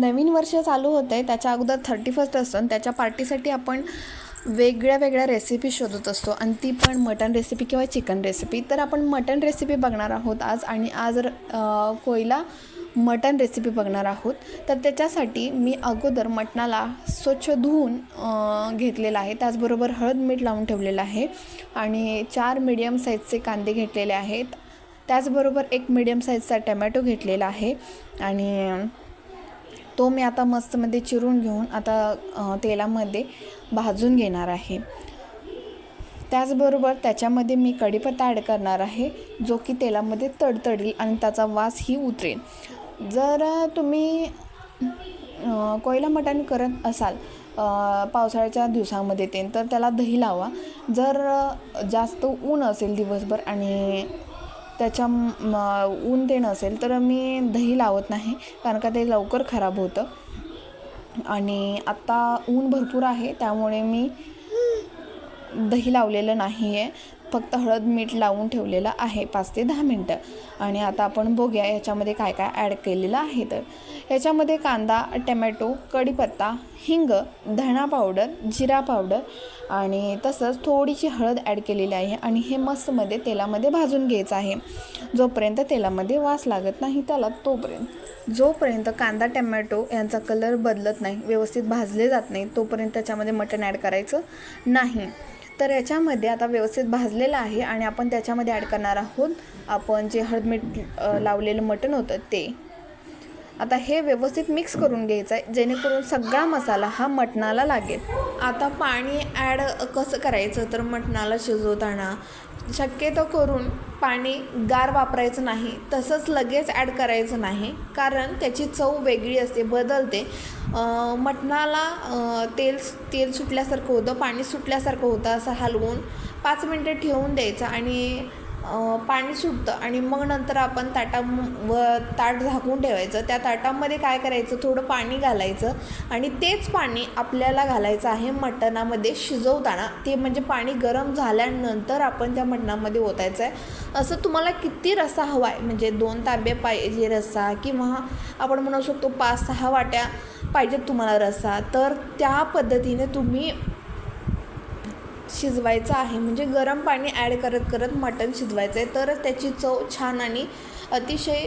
नवीन वर्ष चालू होते त्याच्या अगोदर थर्टी फर्स्ट असतं आणि त्याच्या पार्टीसाठी आपण वेगळ्या वेगळ्या रेसिपी शोधत असतो. आणि ती पण मटन रेसिपी किंवा चिकन रेसिपी तर आपण मटन रेसिपी बघणार आहोत आज आणि आज अ, कोयला मटन रेसिपी बघणार आहोत. तर त्याच्यासाठी मी अगोदर मटणाला स्वच्छ धुवून घेतलेलं आहे. त्याचबरोबर हळद मीठ लावून ठेवलेलं आहे. आणि चार मीडियम साईजचे कांदे घेतलेले आहेत. त्याचबरोबर एक मीडियम साईजचा टमॅटो घेतलेला आहे. आणि तो मी आता मस्तमध्ये चिरून घेऊन आता तेलामध्ये भाजून घेणार आहे. त्याचबरोबर त्याच्यामध्ये मी कढीपत्ता ॲड करणार आहे जो की तेलामध्ये तडतडील आणि त्याचा वासही उतरेल. जर तुम्ही कोयला मटण करत असाल पावसाळ्याच्या दिवसामध्ये ते तर त्याला दही लावा. जर जास्त ऊन असेल दिवसभर आणि त्याच्या ऊन ते नसेल तर मी दही लावत नाही कारण का ते लवकर खराब होतं. आणि आत्ता ऊन भरपूर आहे त्यामुळे मी दही लावलेलं नाही आहे फक्त हळद मीठ लावून ठेवलेलं आहे पाच ते दहा मिनटं. आणि आता आपण बघूया याच्यामध्ये काय काय ॲड केलेलं आहे तर. याच्यामध्ये कांदा टमॅटो कढीपत्ता हिंग धणा पावडर जिरा पावडर आणि तसंच थोडीशी हळद ॲड केलेली आहे आणि हे मस्तमध्ये तेलामध्ये भाजून घ्यायचं आहे. जोपर्यंत तेलामध्ये वास लागत नाही त्याला तोपर्यंत. जोपर्यंत कांदा टमॅटो यांचा कलर बदलत नाही व्यवस्थित भाजले जात नाही तोपर्यंत त्याच्यामध्ये मटण ॲड करायचं नाही. तर याच्यामध्ये आता व्यवस्थित भाजलेलं आहे आणि आपण त्याच्यामध्ये ॲड करणार आहोत. आपण जे हळद मीठ लावलेलं मटण होतं ते. आता हे व्यवस्थित मिक्स करून घ्यायचं आहे जेणेकरून सगळा मसाला हा मटणाला लागेल. आता पाणी ॲड कसं करायचं? तर मटणाला शिजवताना शक्यतो करून पाणी गार वापरायचं नाही तसंच लगेच ॲड करायचं नाही कारण त्याची चव वेगळी असते बदलते. मटणाला तेल तेल सुटल्यासारखं होतं पाणी सुटल्यासारखं होतं असं हलवून पाच मिनटं ठेवून द्यायचं आणि पाणी सुटतं आणि मग नंतर आपण ताटा व ताट झाकून ठेवायचं. त्या ताटामध्ये काय करायचं? थोडं पाणी घालायचं आणि तेच पाणी आपल्याला घालायचं आहे मटणामध्ये शिजवताना. ते म्हणजे पाणी गरम झाल्यानंतर आपण त्या मटणामध्ये ओतायचं आहे. असं तुम्हाला किती रस्सा हवा आहे म्हणजे दोन तांबे पाहिजे रस्सा किंवा आपण म्हणू शकतो पाच सहा वाट्या पाहिजेत तुम्हाला रस्सा. तर त्या पद्धतीने तुम्ही शिजवायचं आहे. म्हणजे गरम पाणी ॲड करत करत मटण शिजवायचं आहे. तरच त्याची चव छान आणि अतिशय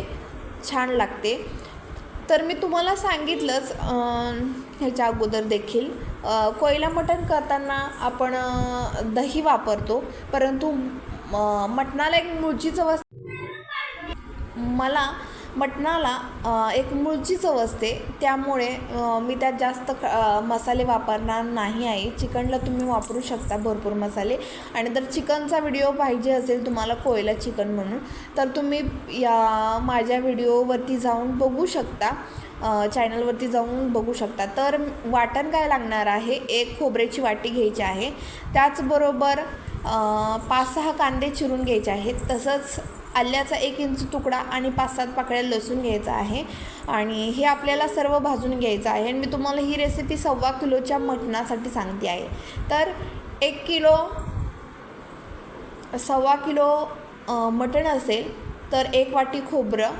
छान लागते. तर मी तुम्हाला सांगितलंच ह्याच्या अगोदर देखील कोयला मटण करताना आपण दही वापरतो. परंतु मटणाला एक मुळची चव असते. मला मटणाला एक मूळची चव असते. त्यामुळे मी त्यात जास्त ख- मसाले वापरणार नाही आहे. चिकनला तुम्ही वापरू शकता भरपूर मसाले. आणि जर चिकनचा व्हिडिओ पाहिजे असेल तुम्हाला कोयला चिकन म्हणून तर तुम्ही या माझ्या व्हिडिओवरती जाऊन बघू शकता. चॅनलवरती जाऊन बघू शकता. तर वाटण काय लागणार आहे? एक खोबऱ्याची वाटी घ्यायची आहे. त्याचबरोबर पाच सहा कांदे चिरून घ्यायचे आहेत. तसंच आल्याचा एक इंच तुकडा आणि पाच सात पाकळ्या लसूण घ्यायचा आहे. आणि हे आपल्याला सर्व भाजून घ्यायचं आहे. आणि मी तुम्हाला ही रेसिपी सव्वा किलोच्या मटणासाठी सांगते आहे. तर एक किलो सव्वा किलो मटण असेल तर एक वाटी खोबरं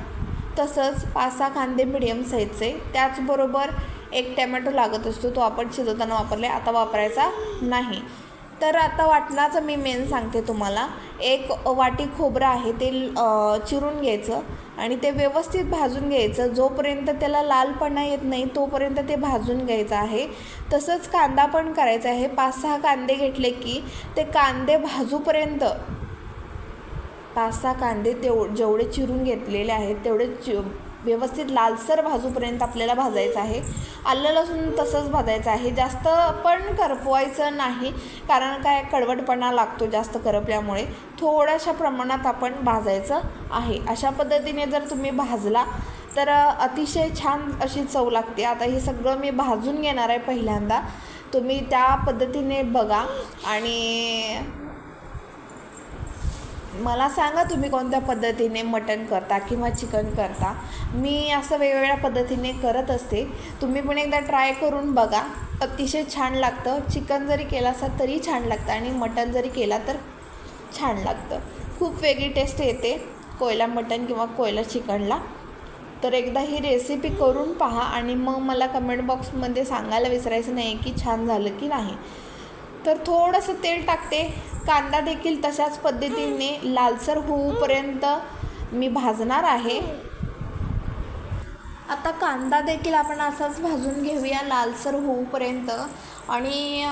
तसंच पाच सहा कांदे मिडियम साईजचे त्याचबरोबर एक टमॅटो लागत असतो तो आपण शिजवताना वापरले आता वापरायचा नाही. तर आता वाटणाचं मी मेन सांगते तुम्हाला. एक वाटी खोबरं आहे ते चिरून घ्यायचं आणि ते व्यवस्थित भाजून घ्यायचं. जोपर्यंत त्याला लालपणा येत नाही तोपर्यंत ते भाजून घ्यायचं आहे. तसंच कांदा पण करायचा आहे. पाच सहा कांदे घेतले की ते कांदे भाजूपर्यंत पाच सहा कांदे तेव जेवढे चिरून घेतलेले आहेत तेवढे चि व्यवस्थित लालसर भाजूपर्यंत आपल्याला भाजायचं आहे. आलं लसूण तसंच भाजायचं आहे. जास्त पण करपवायचं नाही कारण काय कडवटपणा लागतो जास्त करपल्यामुळे. थोड्याशा प्रमाणात आपण भाजायचं आहे. अशा पद्धतीने जर तुम्ही भाजला तर अतिशय छान अशी चव लागते. आता हे सगळं मी भाजून घेणार आहे पहिल्यांदा. तुम्ही त्या पद्धतीने बघा आणि मला सांगा तुम्ही कोणत्या पद्धतीने मटण करता किंवा चिकन करता? मी असं वेगवेगळ्या पद्धतीने करत असते. तुम्ही पण एकदा ट्राय करून बघा. अतिशय छान लागतं. चिकन जरी केला असा तरी छान लागतं आणि मटण जरी केला तर छान लागतं. खूप वेगळी टेस्ट येते कोयला मटण किंवा कोयला चिकनला. तर एकदा ही रेसिपी करून पहा आणि मग मला कमेंट बॉक्समध्ये सांगायला विसरायचं नाही की छान झालं की नाही. तर थोडंसं तेल टाकते. कांदा देखील तशाच पद्धतीने लालसर होऊपर्यंत मी भाजणार आहे. आता कांदा देखील आपण असाच भाजून घेऊया लालसर होऊपर्यंत. आणि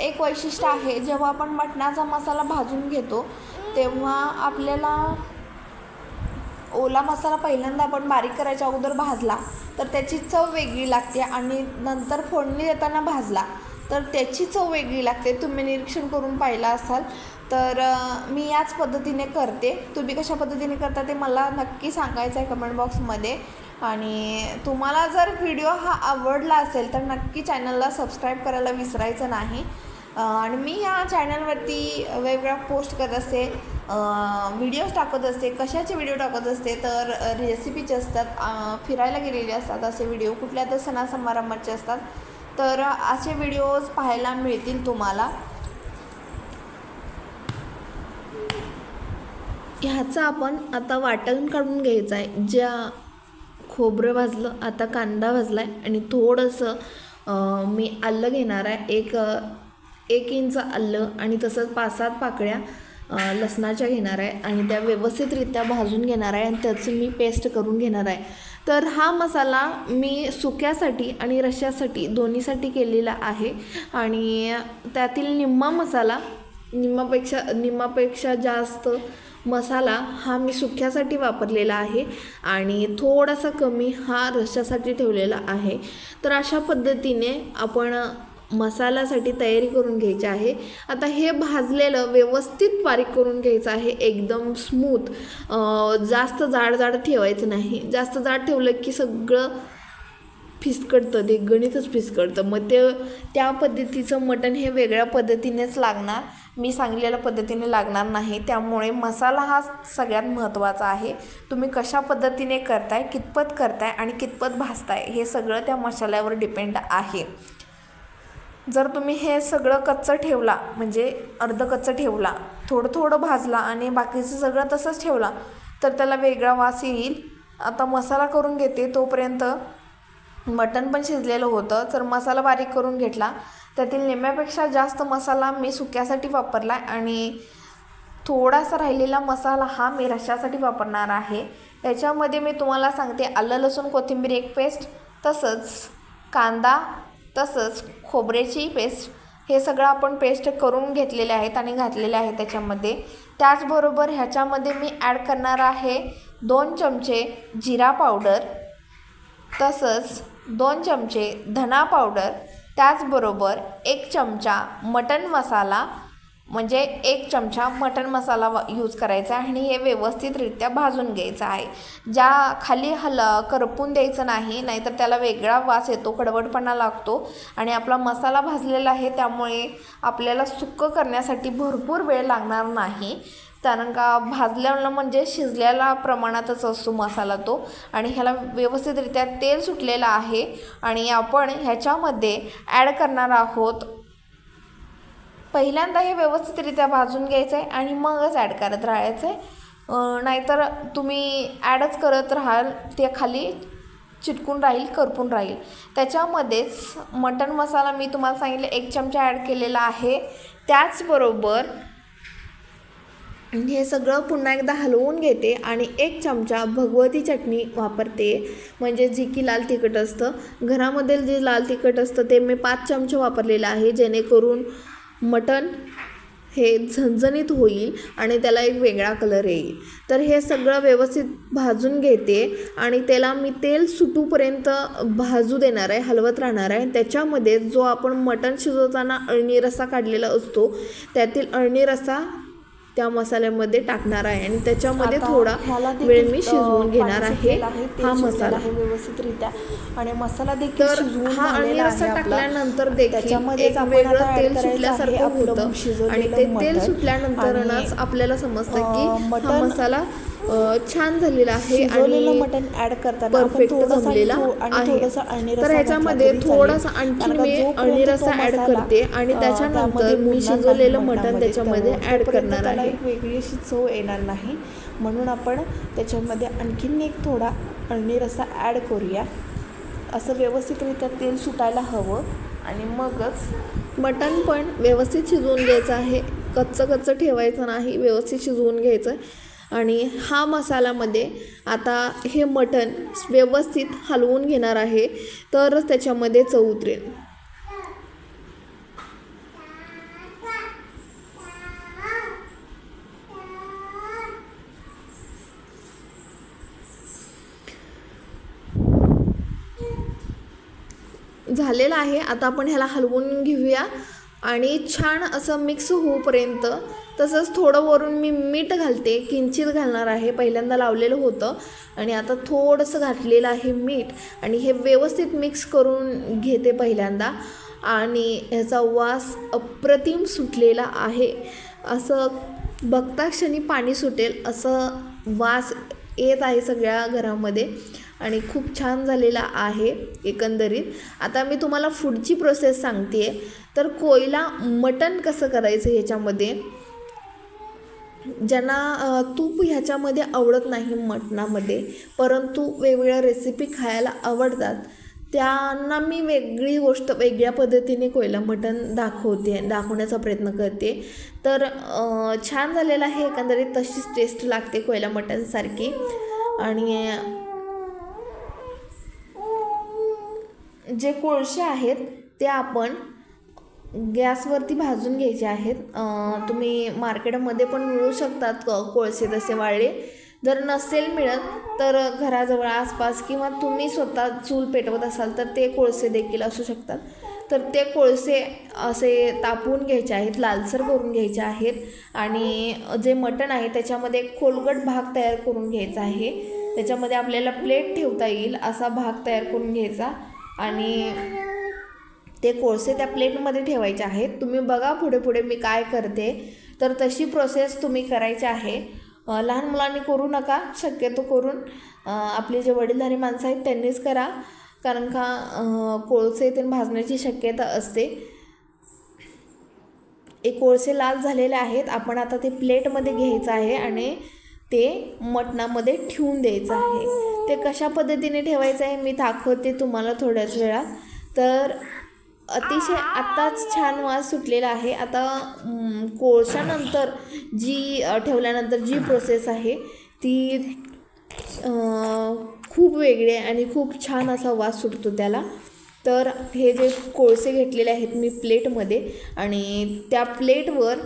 एक वैशिष्ट्य आहे जेव्हा आपण मटणाचा मसाला भाजून घेतो तेव्हा आपल्याला ओला मसाला पहिल्यांदा आपण बारीक करायच्या अगोदर भाजला तर त्याची चव वेगळी लागते आणि नंतर फोडणी देताना भाजला. तर त्याची चव वेगळी लागते. तुम्ही निरीक्षण करून पाहिला असाल तर मी याच पद्धतीने करते. तुम्ही कशा पद्धतीने करता ते मला नक्की सांगायचं आहे कमेंट बॉक्समध्ये आणि तुम्हाला जर व्हिडिओ हा आवडला असेल तर नक्की चॅनलला सबस्क्राईब करायला विसरायचं नाही. आणि मी या चॅनलवरती वेगवेगळ्या पोस्ट करत असते. व्हिडिओज टाकत असते. कशाचे व्हिडिओ टाकत असते? तर रेसिपीचे असतात. फिरायला गेलेले असतात असे व्हिडिओ कुठल्या तर सणासमारंभाचे असतात. तर असे व्हिडिओज पाहायला मिळतील तुम्हाला. ह्याचं आपण आता वाटण काढून घ्यायचं आहे. ज्या खोबरं भाजलं आता कांदा भाजला आहे आणि थोडंसं मी आलं घेणार आहे. एक एक इंच आलं आणि तसंच पाच सात पाकळ्या लसणाच्या घेणार आहे. आणि त्या व्यवस्थितरित्या भाजून घेणार आहे आणि त्याची मी पेस्ट करून घेणार आहे. तर हा मसाला मी सुक्यासाठी आणि रश्श्यासाठी दोन्हीसाठी केलेला आहे. आणि त्यातील निम्मा मसाला निम्मापेक्षा निम्मापेक्षा जास्त मसाला हा मी सुक्यासाठी वापरलेला आहे. आणि थोडासा कमी हा रश्श्यासाठी ठेवलेला आहे. तर अशा पद्धतीने आपण मसाल्यासाठी तयारी करून घ्यायची आहे. आता हे भाजलेलं व्यवस्थित बारीक करून घ्यायचं आहे. एकदम स्मूथ जास्त जाड जाड ठेवायचं नाही. जास्त जाड ठेवलं की सगळं फिसकडतं ते गणितच फिसकडतं मग ते त्या पद्धतीचं मटण हे वेगळ्या पद्धतीनेच लागणार. मी सांगलेल्या पद्धतीने लागणार नाही. त्यामुळे मसाला हा सगळ्यात महत्त्वाचा आहे. तुम्ही कशा पद्धतीने करताय कितपत करताय आणि कितपत भाजताय हे सगळं त्या मसाल्यावर डिपेंड आहे. जर तुम्ही हे सगळं कच्चं ठेवला म्हणजे अर्धं कच्चं ठेवला थोडं थोडं भाजला आणि बाकीचं सगळं तसंच ठेवला तर त्याला वेगळा वास येईल. आता मसाला करून घेते तोपर्यंत. मटण पण शिजलेलं होतं तर मसाला बारीक करून घेतला. त्यातील निम्म्यापेक्षा जास्त मसाला मी सुक्यासाठी वापरला आणि थोडासा राहिलेला मसाला हा मी रशासाठी वापरणार आहे. याच्यामध्ये मी तुम्हाला सांगते आलं लसूण कोथिंबीर एक पेस्ट तसंच कांदा तसंच खोबऱ्याची पेस्ट हे सगळं आपण पेस्ट करून घेतलेले आहेत आणि घातलेले आहे त्याच्यामध्ये. त्याचबरोबर ह्याच्यामध्ये मी ॲड करणार आहे दोन चमचे जिरा पावडर तसंच दोन चमचे धना पावडर त्याचबरोबर एक चमचा मटन मसाला म्हणजे एक चमचा मटण मसाला वा यूज करायचा आहे आणि हे व्यवस्थितरित्या भाजून घ्यायचं आहे. ज्या खाली हल करपून द्यायचं नाही नाहीतर त्याला वेगळा वास येतो कडवटपणा लागतो आणि आपला मसाला भाजलेला आहे त्यामुळे आपल्याला सुक्कं करण्यासाठी भरपूर वेळ लागणार नाही. कारण का भाजलेला म्हणजे शिजलेला प्रमाणातच असतो मसाला तो आणि ह्याला व्यवस्थितरित्या तेल सुटलेलं आहे आणि आपण ह्याच्यामध्ये ॲड करणार आहोत पहिल्यांदा हे व्यवस्थितरित्या भाजून घ्यायचं आहे आणि मगच ॲड करत राहायचं आहे नाहीतर तुम्ही ॲडच करत राहाल ते खाली चिटकून राहील करपून राहील. त्याच्यामध्येच मटण मसाला मी तुम्हाला सांगितलं एक चमचा ॲड केलेला आहे. त्याचबरोबर हे सगळं पुन्हा एकदा हलवून घेते आणि एक चमचा भगवती चटणी वापरते. म्हणजे जी की लाल तिखट असतं. घरामध्ये जे लाल तिखट असतं ते मी पाच चमचे वापरलेलं आहे जेणेकरून मटण हे झणझणीत होईल आणि त्याला एक वेगळा कलर येईल. तर हे सगळं व्यवस्थित भाजून घेते आणि त्याला मी तेल सुटूपर्यंत भाजू देणार आहे हलवत राहणार आहे. त्याच्यामध्ये जो आपण मटण शिजवताना अळणी रस्सा काढलेला असतो त्यातील अळणी रस्सा त्या मसाल्यामध्ये टाकणार आहे आणि त्याच्यामध्ये थोडा वेळ मी शिजवून घेणार आहे हा मसाला आहे व्यवस्थितरित्या आणि मसाला देखील शिजवून हा अळणी रस्सा. टाकल्यानंतर देखील एक वेगळं तेल सुटल्यासारखं होतं आणि ते तेल. सुटल्यानंतरच आणि, आपल्याला समजतं की हा मटण- मसाला छान झालेला आहे आणि मटण ऍड करताना परफेक्ट जमलेला आहे. तर ह्याच्यामध्ये. थोडासा आणखी मी अळणी ॲड मसाला, करते आणि त्याच्यानंतर मी शिजवलेलं मटण त्याच्यामध्ये तोपर्यंत करणार आहे. एक वेगळी अशी चव येणार नाही म्हणून आपण त्याच्यामध्ये आणखीन एक थोडा अळणी रस्सा ॲड करूया. असं व्यवस्थितरित्या तेल सुटायला हवं आणि मगच मटण पण व्यवस्थित शिजवून घ्यायचं आहे. कच्चं कच्चं ठेवायचं नाही व्यवस्थित शिजवून घ्यायचं आहे. आणि हा मसाल्यामध्ये आता हे मटण व्यवस्थित हलवून घेणार आहे तरच त्याच्यामध्ये चव उतरेल. झालेलं आहे. आता आपण ह्याला हलवून घेऊया आणि छान असं मिक्स होऊपर्यंत तसंच थोडं वरून मी मीठ घालते किंचित घालणार आहे. पहिल्यांदा लावलेलं होतं आणि आता थोडंसं घातलेलं आहे मीठ आणि हे व्यवस्थित मिक्स करून घेते पहिल्यांदा. आणि ह्याचा वास अप्रतिम सुटलेला आहे. असं बघता क्षणी पाणी सुटेल असं वास येत आहे सगळ्या घरामध्ये आणि खूप छान झालेला आहे एकंदरीत. आता मी तुम्हाला पुढची प्रोसेस सांगते तर कोयला मटण कसं करायचं ह्याच्यामध्ये? ज्यांना तूप ह्याच्यामध्ये आवडत नाही मटणामध्ये परंतु वेगवेगळ्या रेसिपी खायला आवडतात त्यांना मी वेगळी गोष्ट वेगळ्या पद्धतीने कोयला मटण दाखवते दाखवण्याचा प्रयत्न करते. तर छान झालेलं आहे एकंदरीत तशीच टेस्ट लागते कोयला मटणसारखी आणि जे कोळसे आहेत ते आपण गॅसवरती भाजून घ्यायचे आहेत. तुम्ही मार्केटमध्ये पण मिळू शकतात क- कोळसे तसे वाळले. जर नसेल मिळत तर घराजवळ आसपास किंवा तुम्ही स्वतः चूल पेटवत असाल तर ते कोळसे देखील असू शकतात. तर ते कोळसे असे तापवून घ्यायचे आहेत लालसर करून घ्यायचे आहेत. आणि जे मटण आहे त्याच्यामध्ये एक खोलगट भाग तयार करून घ्यायचा आहे. त्याच्यामध्ये आपल्याला प्लेट ठेवता येईल असा भाग तयार करून घ्यायचा. आणि ते कोळसे त्या प्लेटमध्ये ठेवायचे आहेत. तुम्ही बघा पुढे पुढे मी काय करते. तर तशी प्रोसेस तुम्ही करायची आहे. लहान मुलांनी करू नका शक्यतो करून आपले जे वडीलधारी माणसं आहेत त्यांनीच करा. कारण का कोळसे ते भाजण्याची शक्यता असते. एक कोळसे लाल झालेले आहेत. आपण आता ते प्लेटमध्ये घ्यायचं आहे आणि ते मटणामध्ये ठेवून द्यायचं आहे. ते कशा पद्धतीने ठेवायचं आहे मी दाखवते तुम्हाला थोड्याच वेळात. तर अतिशय आत्ताच छान वास सुटलेला आहे. आता कोळशानंतर जी ठेवल्यानंतर जी प्रोसेस आहे ती खूप वेगळी आहे आणि खूप छान असा वास सुटतो त्याला. तर हे जे कोळसे घेतलेले आहेत मी प्लेटमध्ये आणि त्या प्लेटवर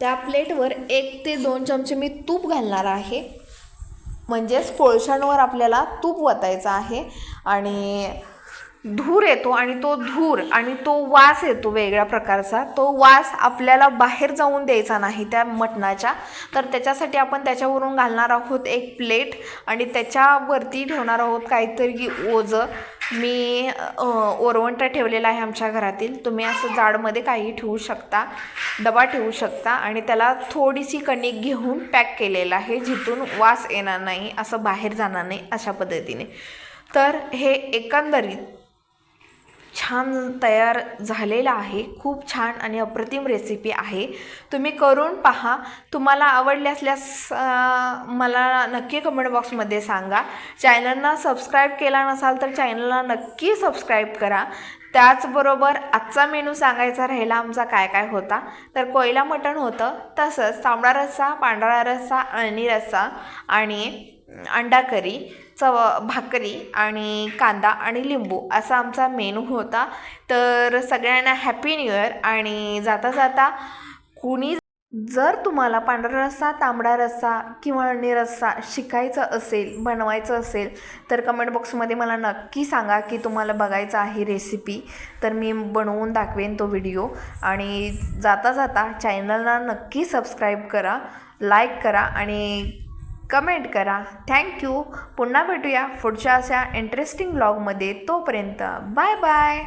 त्या प्लेटवर एक ते दोन चमचे मी तूप घालणार आहे. म्हणजेच कोळशांवर आपल्याला तूप वतायचं आहे. आणि धूर येतो आणि तो धूर आणि तो वास येतो वेगळ्या प्रकारचा. तो वास आपल्याला बाहेर जाऊन द्यायचा नाही त्या मटणाच्या. तर त्याच्यासाठी आपण त्याच्यावरून घालणार आहोत एक प्लेट आणि त्याच्यावरती ठेवणार आहोत काहीतरी ओझं. मी ओरवंटा ठेवलेला आहे आमच्या घरातील. तुम्ही असं जाडमध्ये काही ठेवू शकता डबा ठेवू शकता आणि त्याला थोडीशी कणिक घेऊन पॅक केलेलं आहे जिथून वास येणार नाही असं बाहेर जाणार नाही अशा पद्धतीने. तर हे एकंदरीत छान तयार झालेला आहे. खूप छान आणि अप्रतिम रेसिपी आहे. तुम्ही करून पहा. तुम्हाला आवडले असल्यास मला नक्की कमेंट बॉक्समध्ये सांगा. चॅनलना सबस्क्राईब केला नसाल तर चॅनलला नक्की सबस्क्राईब करा. त्याचबरोबर आजचा मेनू सांगायचा राहिला आमचा काय काय होता. तर कोयला मटण होतं. तसंच तांबडा रस्सा पांढरा रस्सा आणि रस्सा आणि अंडा करी चव भाकरी आणि कांदा आणि लिंबू असा आमचा मेनू होता. तर सगळ्यांना हॅपी न्यू इयर आणि जाता जाता कुणी जर तुम्हाला पांढरा रस्सा तांबडा रस्सा किंवा अळणी रस्सा शिकायचा असेल बनवायचं असेल तर कमेंट बॉक्समध्ये मला नक्की सांगा की तुम्हाला बघायचं आहे रेसिपी तर मी बनवून दाखवेन तो व्हिडिओ आणि जाता जाता चॅनलला नक्की सबस्क्राईब करा लाईक करा आणि कमेंट करा. थँक्यू पुन्हा भेटूया पुढच्या अशा इंटरेस्टिंग ब्लॉगमध्ये तोपर्यंत. Bye bye